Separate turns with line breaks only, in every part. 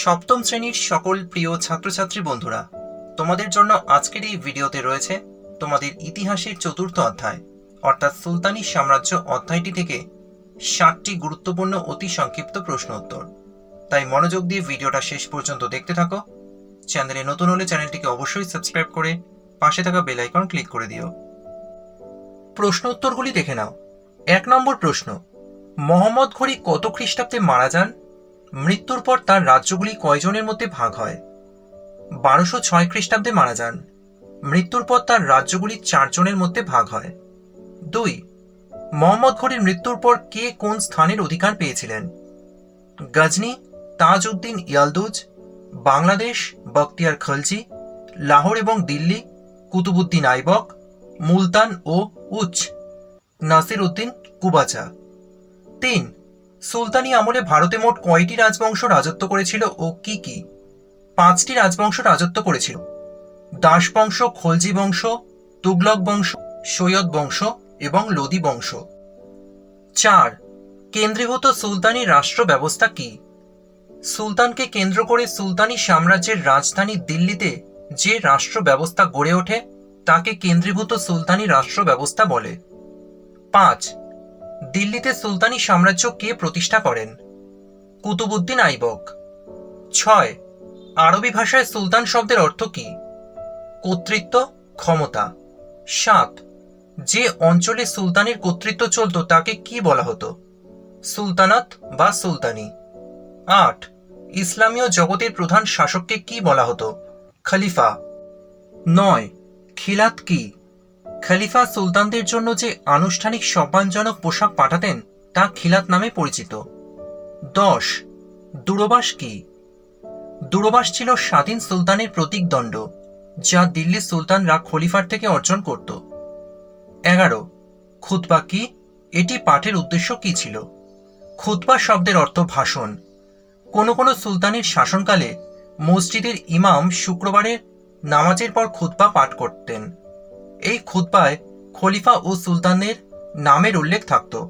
সপ্তম শ্রেণির সকল প্রিয় ছাত্রছাত্রী বন্ধুরা, তোমাদের জন্য আজকের এই ভিডিওতে রয়েছে তোমাদের ইতিহাসের চতুর্থ অধ্যায়, অর্থাৎ সুলতানি সাম্রাজ্য অধ্যায়টি থেকে ষাটটি গুরুত্বপূর্ণ অতি সংক্ষিপ্ত প্রশ্ন উত্তর তাই মনোযোগ দিয়ে ভিডিওটা শেষ পর্যন্ত দেখতে থাকো। চ্যানেলে নতুন হলে চ্যানেলটিকে অবশ্যই সাবস্ক্রাইব করে পাশে থাকা বেল আইকন ক্লিক করে দিও। প্রশ্ন উত্তরগুলি দেখে নাও। এক নম্বর প্রশ্ন, মোহাম্মদ ঘড়ি কত খ্রিস্টাব্দে মারা যান? মৃত্যুর পর তার রাজ্যগুলি কয়জনের মধ্যে ভাগ হয়? বারোশো ছয় খ্রিস্টাব্দে মারা যান। মৃত্যুর পর তার রাজ্যগুলি চারজনের মধ্যে ভাগ হয়। দুই, মোহাম্মদ ঘড়ির মৃত্যুর পর কে কোন স্থানের অধিকার পেয়েছিলেন? গজনি তাজ উদ্দিন ইয়ালদুজ, বাংলাদেশ, বখতিয়ার খলজি, লাহোর এবং দিল্লি, কুতুবুদ্দিন আইবক, মুলতান ও উচ নাসির উদ্দিন কুবাচা। তিন সুলতানি আমলে ভারতে মোট কয়টি রাজবংশ রাজত্ব করেছিল ও কি কি? পাঁচটি রাজবংশ রাজত্ব করেছিল। দাস বংশ, খলজি বংশ, তুগলক বংশ, সৈয়দ বংশ এবং লোদি বংশ। চার, কেন্দ্রীভূত সুলতানি রাষ্ট্র ব্যবস্থা কি? সুলতানকে কেন্দ্র করে সুলতানি সাম্রাজ্যের রাজধানী দিল্লিতে যে রাষ্ট্র ব্যবস্থা গড়ে ওঠে, তাকে কেন্দ্রীভূত সুলতানি রাষ্ট্র ব্যবস্থা বলে। পাঁচ দিল্লিতে সুলতানি সাম্রাজ্য কে প্রতিষ্ঠা করেন। কুতুবুদ্দিন আইবক। ছয়, আরবি ভাষায় সুলতান শব্দের অর্থ কি? কর্তৃত্ব, ক্ষমতা। সাত, যে অঞ্চলে সুলতানের কর্তৃত্ব চলত তাকে কি বলা হতো? সুলতানাত বা সুলতানি। আট, ইসলামীয় জগতের প্রধান শাসককে কি বলা হতো? খলিফা। নয়, খিলাত কি? খলিফা সুলতানদের জন্য যে আনুষ্ঠানিক সম্মানজনক পোশাক পাঠাতেন, তা খিলাত নামে পরিচিত। দশ, দূরবাস কি? দূরবাস ছিল স্বাধীন সুলতানের প্রতীকদণ্ড, যা দিল্লির সুলতানরা খলিফার থেকে অর্জন করত। এগারো, খুতবা কি? এটি পাঠের উদ্দেশ্য কি ছিল? খুতবা শব্দের অর্থ ভাষণ। কোনো কোনো সুলতানের শাসনকালে মসজিদের ইমাম শুক্রবারের নামাজের পর খুতবা পাঠ করতেন। এই খুতবায় খলিফা ও সুলতানের নামের উল্লেখ থাকত।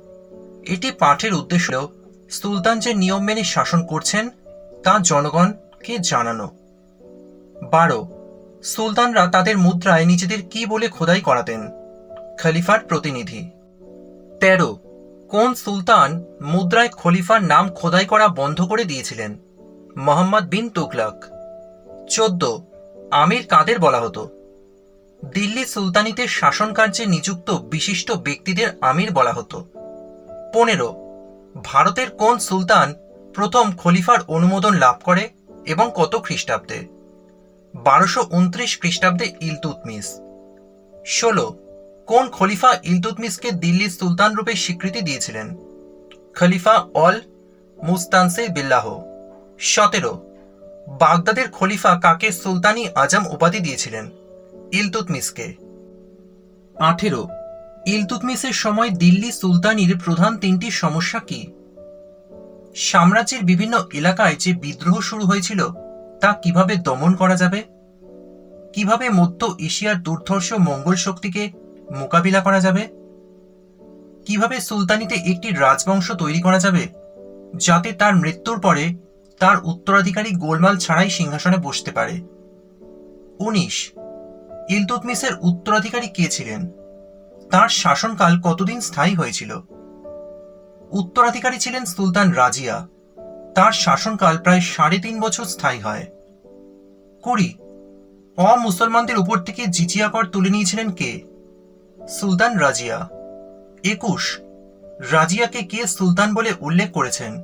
এটি পাঠের উদ্দেশ্য সুলতান যে নিয়ম মেনে শাসন করছেন, তা জনগণকে জানানো। বারো, সুলতানরা তাদের মুদ্রায় নিজেদের কি বলে খোদাই করাতেন? খলিফার প্রতিনিধি। তেরো, কোন সুলতান মুদ্রায় খলিফার নাম খোদাই করা বন্ধ করে দিয়েছিলেন? মোহাম্মদ বিন তুগলক। চোদ্দ, আমির কাদের বলা হতো? দিল্লি সুলতানিতে শাসন কার্যে নিযুক্ত বিশিষ্ট ব্যক্তিদের আমির বলা হতো। পনেরো, ভারতের কোন সুলতান প্রথম খলিফার অনুমোদন লাভ করে এবং কত খ্রিস্টাব্দে? বারোশো উনত্রিশ খ্রিস্টাব্দে ইলতুতমিস ষোলো, কোন খলিফা ইলতুতমিসকে দিল্লির সুলতান রূপে স্বীকৃতি দিয়েছিলেন? খলিফা অল মুস্তানসে বিল্লাহ। সতেরো, বাগদাদের খলিফা কাকে সুলতানি আজম উপাধি দিয়েছিলেন? ইলতুতমিসকে আঠেরো ইলতুতমিসের সময় দিল্লি সুলতানির প্রধান তিনটি সমস্যা কি? সাম্রাজ্যের বিভিন্ন এলাকায় যে বিদ্রোহ শুরু হয়েছিল, তা কীভাবে দমন করা যাবে? কীভাবে মধ্য এশিয়ার দুর্ধর্ষ মঙ্গল শক্তিকে মোকাবিলা করা যাবে? কীভাবে সুলতানিতে একটি রাজবংশ তৈরি করা যাবে, যাতে তার মৃত্যুর পরে তার উত্তরাধিকারী গোলমাল ছাড়াই সিংহাসনে বসতে পারে? উনিশ ইলতুতমিসের উত্তরাধিকারী কে ছিলেন? তার শাসনকাল কতদিন স্থায়ী হয়েছিল? উত্তরাধিকারী ছিলেন সুলতান রাজিয়া। তার শাসনকাল প্রায় সাড়ে তিন বছর স্থায়ী হয়। কুড়ি। অমুসলমানদের উপর থেকে জিজিয়া কর তুলে নিয়েছিলেন কে? সুলতান রাজিয়া। একুশ। রাজিয়াকে কে সুলতান বলে উল্লেখ করেছেন?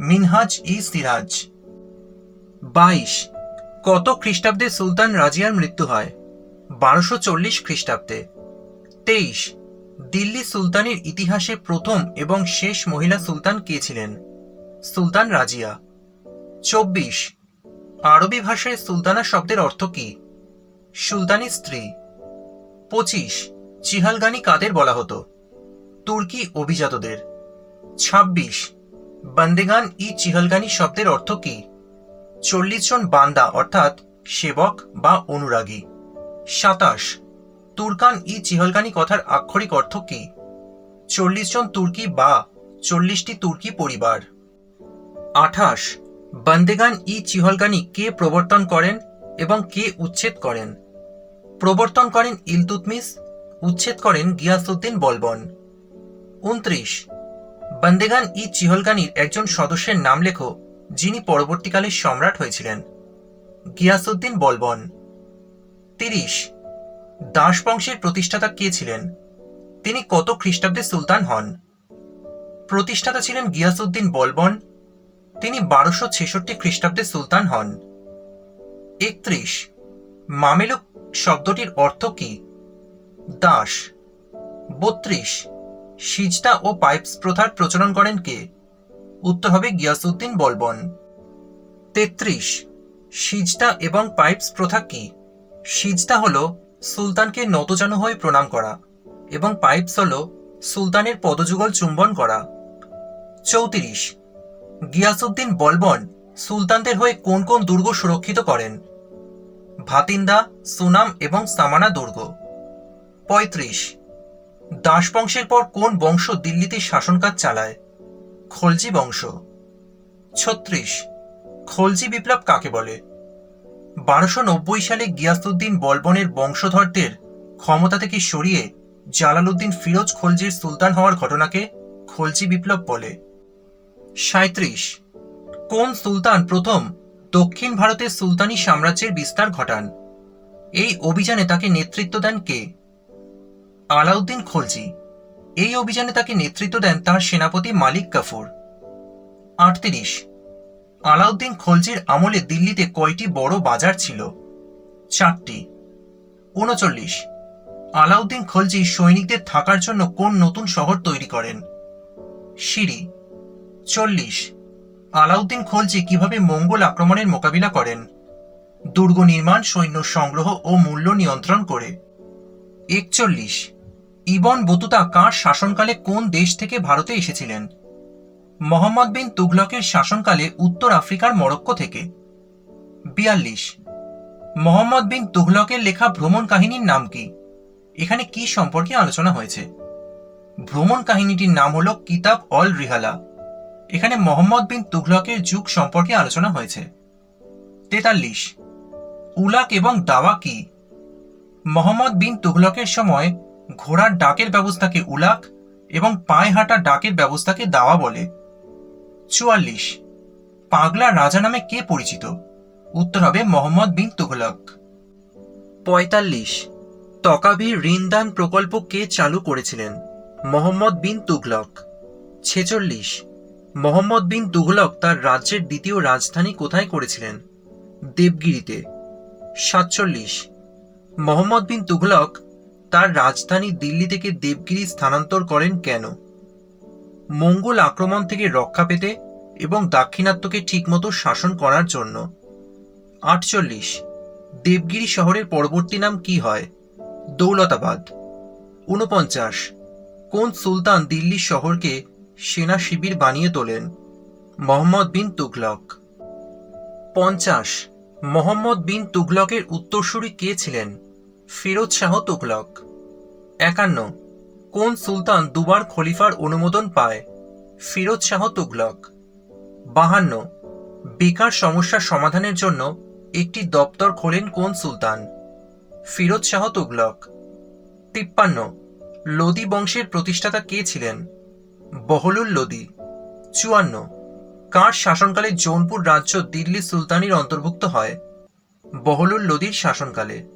মিনহাজ ই সিরাজ। বাইশ। কত খ্রিস্টাব্দে সুলতান রাজিয়ার মৃত্যু হয়? বারোশো চল্লিশ খ্রিস্টাব্দে। তেইশ, দিল্লি সুলতানের ইতিহাসে প্রথম এবং শেষ মহিলা সুলতান কে ছিলেন? সুলতান রাজিয়া। চব্বিশ, আরবি ভাষায় সুলতানা শব্দের অর্থ কি? সুলতানি স্ত্রী। পঁচিশ চিহালগানি কাদের বলা হতো? তুর্কি অভিজাতদের। ছাব্বিশ, বন্দেগান ই চিহলগানি শব্দের অর্থ কি? চল্লিশ জন বান্দা অর্থাৎ সেবক বা অনুরাগী। সাতাশ। তুর্কান ই চিহলগানি কথার আক্ষরিক অর্থ কি? চল্লিশ জন তুর্কি বা চল্লিশটি তুর্কি পরিবার। আঠাশ। বন্দেগান ই চিহলগানি কে প্রবর্তন করেন এবং কে উচ্ছেদ করেন? প্রবর্তন করেন ইলতুতমিস, উচ্ছেদ করেন গিয়াসুদ্দিন বলবন। উনত্রিশ। বন্দেগান ই চিহলগানির একজন সদস্যের নাম লেখো যিনি পরবর্তীকালে সম্রাট হয়েছিলেন। গিয়াসুদ্দিন বলবন। তিরিশ। দাস বংশের প্রতিষ্ঠাতা কে ছিলেন? তিনি কত খ্রিস্টাব্দে সুলতান হন? প্রতিষ্ঠাতা ছিলেন গিয়াসুদ্দিন বলবন। তিনি বারোশো ছেষট্টি খ্রিস্টাব্দে সুলতান হন। একত্রিশ। মামেলুক শব্দটির অর্থ কি? দাস। বত্রিশ। সিজদা ও পাইপস প্রথার প্রচলন করেন কে? উত্তর হবে গিয়াসুদ্দিন বলবন। তেত্রিশ। সিজদা এবং পাইপস প্রথা কি? সিজদা হল সুলতানকে নতজানু হয়ে প্রণাম করা এবং পাইপস হল সুলতানের পদযুগল চুম্বন করা। চৌত্রিশ গিয়াসুদ্দিন বলবন সুলতানদের হয়ে কোন কোন দুর্গ সুরক্ষিত করেন? ভাতিন্দা, সুনাম এবং সামানা দুর্গ। পঁয়ত্রিশ দাস বংশের পর কোন বংশ দিল্লিতে শাসনকাজ চালায়? খলজি বংশ। ছত্রিশ, খলজি বিপ্লব কাকে বলে? বারোশো নব্বই সালে গিয়াসুদ্দিন বলবনের বংশধরদের ক্ষমতা থেকে সরিয়ে জালালউদ্দিন ফিরোজ খলজির সুলতান হওয়ার ঘটনাকে খলজি বিপ্লব বলে। সাঁত্রিশ কোন সুলতান প্রথম দক্ষিণ ভারতের সুলতানি সাম্রাজ্যের বিস্তার ঘটান? এই অভিযানে তাকে নেতৃত্ব দেন কে? আলাউদ্দিন খলজি। এই অভিযানে তাকে নেতৃত্ব দেন তার সেনাপতি মালিক কাফুর। আটত্রিশ আলাউদ্দিন খলজির আমলে দিল্লিতে কয়টি বড় বাজার ছিল? চারটি। উনচল্লিশ। আলাউদ্দিন খলজি সৈনিকদের থাকার জন্য কোন নতুন শহর তৈরি করেন? সিরি চল্লিশ। আলাউদ্দিন খলজি কীভাবে মঙ্গল আক্রমণের মোকাবিলা করেন? দুর্গ নির্মাণ, সৈন্য সংগ্রহ ও মূল্য নিয়ন্ত্রণ করে। একচল্লিশ। ইবন বতুতা কার শাসনকালে কোন দেশ থেকে ভারতে এসেছিলেন? মোহাম্মদ বিন তুঘলকের শাসনকালে উত্তর আফ্রিকার মরক্কো থেকে। বিয়াল্লিশ। মোহাম্মদ বিন তুঘলকের লেখা ভ্রমণ কাহিনীর নাম কি? এখানে কি সম্পর্কে আলোচনা হয়েছে? ভ্রমণ কাহিনীটির নাম হল কিতাব অল রিহালা। এখানে মোহাম্মদ বিন তুঘলকের যুগ সম্পর্কে আলোচনা হয়েছে। তেতাল্লিশ। উলাক এবং দাওয়া কি? মোহাম্মদ বিন তুঘলকের সময় ঘোড়ার ডাকের ব্যবস্থাকে উলাক এবং পায়ে হাঁটা ডাকের ব্যবস্থাকে দাওয়া বলে। চুয়াল্লিশ। পাগলা রাজা নামে কে পরিচিত? উত্তর হবে মোহাম্মদ বিন তুগলক পঁয়তাল্লিশ। তকাভির ঋণদান প্রকল্প কে চালু করেছিলেন? মোহাম্মদ বিন তুগলক ছেচল্লিশ। মোহাম্মদ বিন তুগলক তার রাজ্যের দ্বিতীয় রাজধানী কোথায় করেছিলেন? দেবগিরিতে। সাতচল্লিশ। মোহাম্মদ বিন তুগলক তার রাজধানী দিল্লি থেকে দেবগিরি স্থানান্তর করেন কেন? মঙ্গল আক্রমণ থেকে রক্ষা পেতে এবং দাক্ষিণাত্যকে ঠিকমতো শাসন করার জন্য। আটচল্লিশ। দেবগিরি শহরের পরবর্তী নাম কি হয়? দৌলতাবাদ। ঊনপঞ্চাশ। কোন সুলতান দিল্লি শহরকে সেনা শিবির বানিয়ে তোলেন? মোহাম্মদ বিন তুগলক পঞ্চাশ। মোহাম্মদ বিন তুগলকের উত্তরসূরি কে ছিলেন? ফিরোজ শাহ তুগলক একান্ন। কোন সুলতান দুবার খলিফার অনুমোদন পায়? ফিরোজ শাহ তুগলক। বাহান্ন। বেকার সমস্যা সমাধানের জন্য একটি দপ্তর খোলেন কোন সুলতান? ফিরোজ শাহ তুগলক। তিপ্পান্ন। লোদি বংশের প্রতিষ্ঠাতা কে ছিলেন? বহলুল লোদি। চুয়ান্ন। কার শাসনকালে জৌনপুর রাজ্য দিল্লি সুলতানির অন্তর্ভুক্ত হয়? বহলুল লোদির শাসনকালে।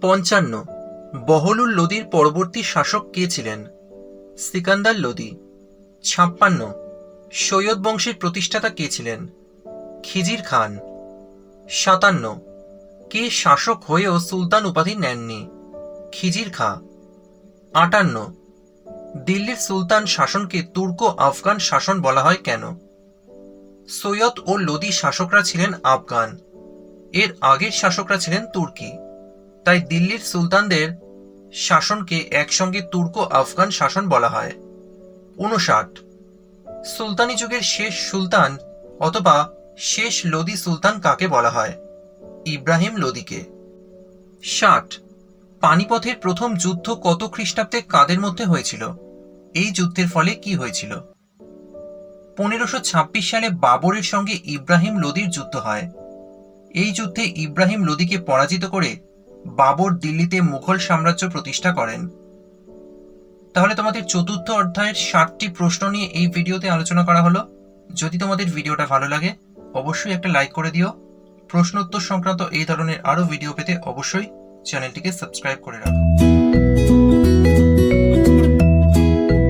পঞ্চান্ন। বহলুল লোদির পরবর্তী শাসক কে ছিলেন? সিকান্দার লোদি। ছাপ্পান্ন। সৈয়দ বংশের প্রতিষ্ঠাতা কে ছিলেন? খিজির খান। সাতান্ন। কে শাসক হয়েও সুলতান উপাধি নেননি? খিজির খা। আটান্ন। দিল্লির সুলতান শাসনকে তুর্ক আফগান শাসন বলা হয় কেন? সৈয়দ ও লোদি শাসকরা ছিলেন আফগান। এর আগের শাসকরা ছিলেন তুর্কি। তাই দিল্লির সুলতানদের শাসনকে একসঙ্গে তুর্ক আফগান শাসন বলা হয়। উনষাট। সুলতানি যুগের শেষ সুলতান অথবা শেষ লোদি সুলতান কাকে বলা হয়? ইব্রাহিম লোদিকে। ষাট। পানিপথের প্রথম যুদ্ধ কত খ্রিস্টাব্দে কাদের মধ্যে হয়েছিল? এই যুদ্ধের ফলে কি হয়েছিল? পনেরোশো ছাব্বিশ সালে বাবরের সঙ্গে ইব্রাহিম লোদির যুদ্ধ হয়। এই যুদ্ধে ইব্রাহিম লোদিকে পরাজিত করে বাবর দিল্লিতে মুঘল সাম্রাজ্য প্রতিষ্ঠা করেন। তাহলে তোমাদের চতুর্থ অধ্যায়ের ষাটটি প্রশ্ন নিয়ে এই ভিডিওতে আলোচনা করা হলো। যদি তোমাদের ভিডিওটা ভালো লাগে, অবশ্যই একটা লাইক করে দিও। প্রশ্ন উত্তর সংক্রান্ত এই ধরনের আরও ভিডিও পেতে অবশ্যই চ্যানেলটিকে সাবস্ক্রাইব করে রাখো।